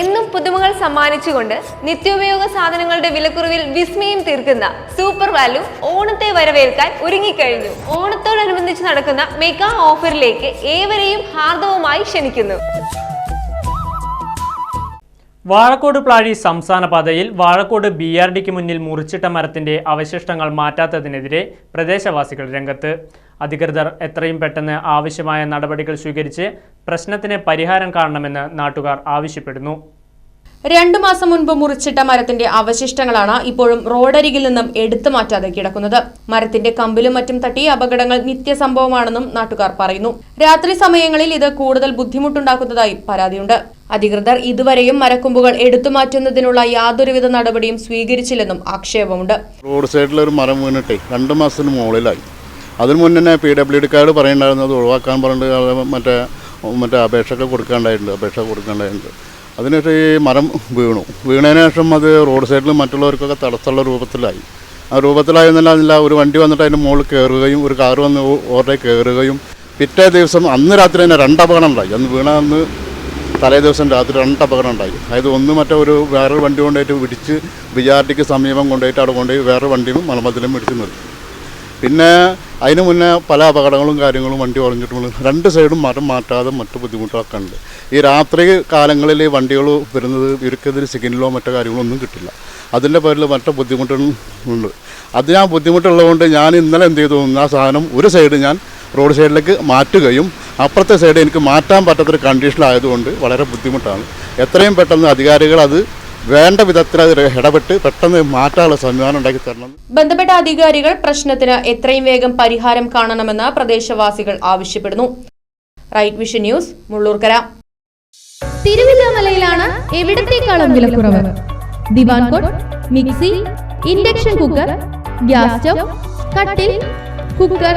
എന്നും പുതുമകൾ സമ്മാനിച്ചുകൊണ്ട് നിത്യോപയോഗ സാധനങ്ങളുടെ വിലക്കുറവിൽ വിസ്മയം തീർക്കുന്ന സൂപ്പർ വാല്യൂ ഓണത്തെ വരവേൽക്കാൻ ഒരുങ്ങിക്കഴിഞ്ഞു. ഓണത്തോടനുബന്ധിച്ച് നടക്കുന്ന മെഗാ ഓഫറിലേക്ക് ഏവരെയും ഹാർദവുമായി ക്ഷണിക്കുന്നു. വാഴക്കോട് പ്ലാഴി സംസ്ഥാന പാതയിൽ വാഴക്കോട് ബി ആർ ഡിക്ക് മുന്നിൽ മുറിച്ചിട്ട മരത്തിന്റെ അവശിഷ്ടങ്ങൾ മാറ്റാത്തതിനെതിരെ പ്രദേശവാസികൾ രംഗത്ത്. അധികൃതർ എത്രയും പെട്ടെന്ന് ആവശ്യമായ നടപടികൾ സ്വീകരിച്ച് പ്രശ്നത്തിന് പരിഹാരം കാണണമെന്ന് നാട്ടുകാർ ആവശ്യപ്പെടുന്നു. രണ്ടു മാസം മുൻപ് മുറിച്ചിട്ട മരത്തിന്റെ അവശിഷ്ടങ്ങളാണ് ഇപ്പോഴും റോഡരികിൽ നിന്നും എടുത്തു മാറ്റാതെ കിടക്കുന്നത്. മരത്തിന്റെ കമ്പിലും മറ്റും തട്ടി അപകടങ്ങൾ നിത്യസംഭവമാണെന്നും നാട്ടുകാർ പറയുന്നു. രാത്രി സമയങ്ങളിൽ ഇത് കൂടുതൽ ബുദ്ധിമുട്ടുണ്ടാക്കുന്നതായി പരാതിയുണ്ട്. അധികൃതർ ഇതുവരെയും മരക്കൊമ്പുകൾ എടുത്തു മാറ്റുന്നതിനുള്ള യാതൊരുവിധ നടപടിയും സ്വീകരിച്ചില്ലെന്നും ആക്ഷേപമുണ്ട്. റോഡ് സൈഡിൽ ഒരു മരം വീണിട്ടേ രണ്ട് മാസത്തിന് മുകളിലായി. അതിനു മുന്നേ പി ഡബ്ല്യു ഡിക്കാർഡ് പറയുന്നുണ്ടായിരുന്നു അത് ഒഴിവാക്കാൻ പറഞ്ഞിട്ട് മറ്റേ മറ്റേ അപേക്ഷയൊക്കെ കൊടുക്കേണ്ടായിട്ടുണ്ട് അപേക്ഷ കൊടുക്കേണ്ടായിട്ടുണ്ട്. അതിനുശേഷം ഈ മരം വീണു. വീണതിന് ശേഷം അത് റോഡ് സൈഡിൽ മറ്റുള്ളവർക്കൊക്കെ തടസ്സമുള്ള രൂപത്തിലായി. ആ രൂപത്തിലായിരുന്നില്ല ഒരു വണ്ടി വന്നിട്ട് അതിന്റെ മുകളിൽ കയറുകയും ഒരു കാറ് വന്ന് ഓർഡർ കയറുകയും പിറ്റേ ദിവസം അന്ന് രാത്രി തന്നെ രണ്ട് അപകടം ഉണ്ടായി. അന്ന് വീണ അന്ന് തലേ ദിവസം രാത്രി രണ്ട് അപകടം ഉണ്ടായി. അതായത് ഒന്ന് മറ്റേ ഒരു വേറൊരു വണ്ടി കൊണ്ടുപോയിട്ട് പിടിച്ച് ബിജാർഡിക്ക് സമീപം കൊണ്ടുപോയിട്ട് അവിടെ കൊണ്ടുപോയി വേറെ വണ്ടിയും മലമതിലും പിടിച്ച് നിർത്തി. പിന്നെ അതിന് മുന്നേ പല അപകടങ്ങളും കാര്യങ്ങളും വണ്ടി വളഞ്ഞിട്ടുണ്ട് രണ്ട് സൈഡും മരം മാറ്റാതെ മറ്റു ബുദ്ധിമുട്ടുകളൊക്കെ ഉണ്ട് ഈ രാത്രി കാലങ്ങളിൽ വണ്ടികൾ വരുന്നത് ഇവർക്കെതിരെ സിഗ്നലോ മറ്റോ കാര്യങ്ങളോ ഒന്നും കിട്ടില്ല. അതിന്റെ പേരിൽ മറ്റു ബുദ്ധിമുട്ടുകളും ഉണ്ട്. അത് ഞാൻ ബുദ്ധിമുട്ടുള്ളതുകൊണ്ട് ഞാൻ ഇന്നലെ എന്ത് ചെയ്തു? ആ സാധനം ഒരു സൈഡ് ഞാൻ റോഡ് സൈഡിലേക്ക് മാറ്റുകയും അപ്പുറത്തെ സൈഡ് എനിക്ക് മാറ്റാൻ പറ്റാത്തൊരു കണ്ടീഷനിലായതുകൊണ്ട് വളരെ ബുദ്ധിമുട്ടാണ്. എത്രയും പെട്ടെന്ന് അധികാരികൾ അത് വേണ്ട വിധത്തിൽ അത് ഇടപെട്ട് പെട്ടെന്ന് മാറ്റാനുള്ള സംവിധാനം ഉണ്ടാക്കി തരണം. ബന്ധപ്പെട്ട അധികാരികൾ പ്രശ്നത്തിന് എത്രയും വേഗം പരിഹാരം കാണണമെന്ന് പ്രദേശവാസികൾ ആവശ്യപ്പെടുന്നു. Right vision news Mullurkara. തിരുവില്ലാമലയിലാണ് എവിടത്തേക്കാളും വിലക്കുറവ്? ദിവാൻ cot mixie induction cooker gas stove കട്ടിൽ കുക്കർ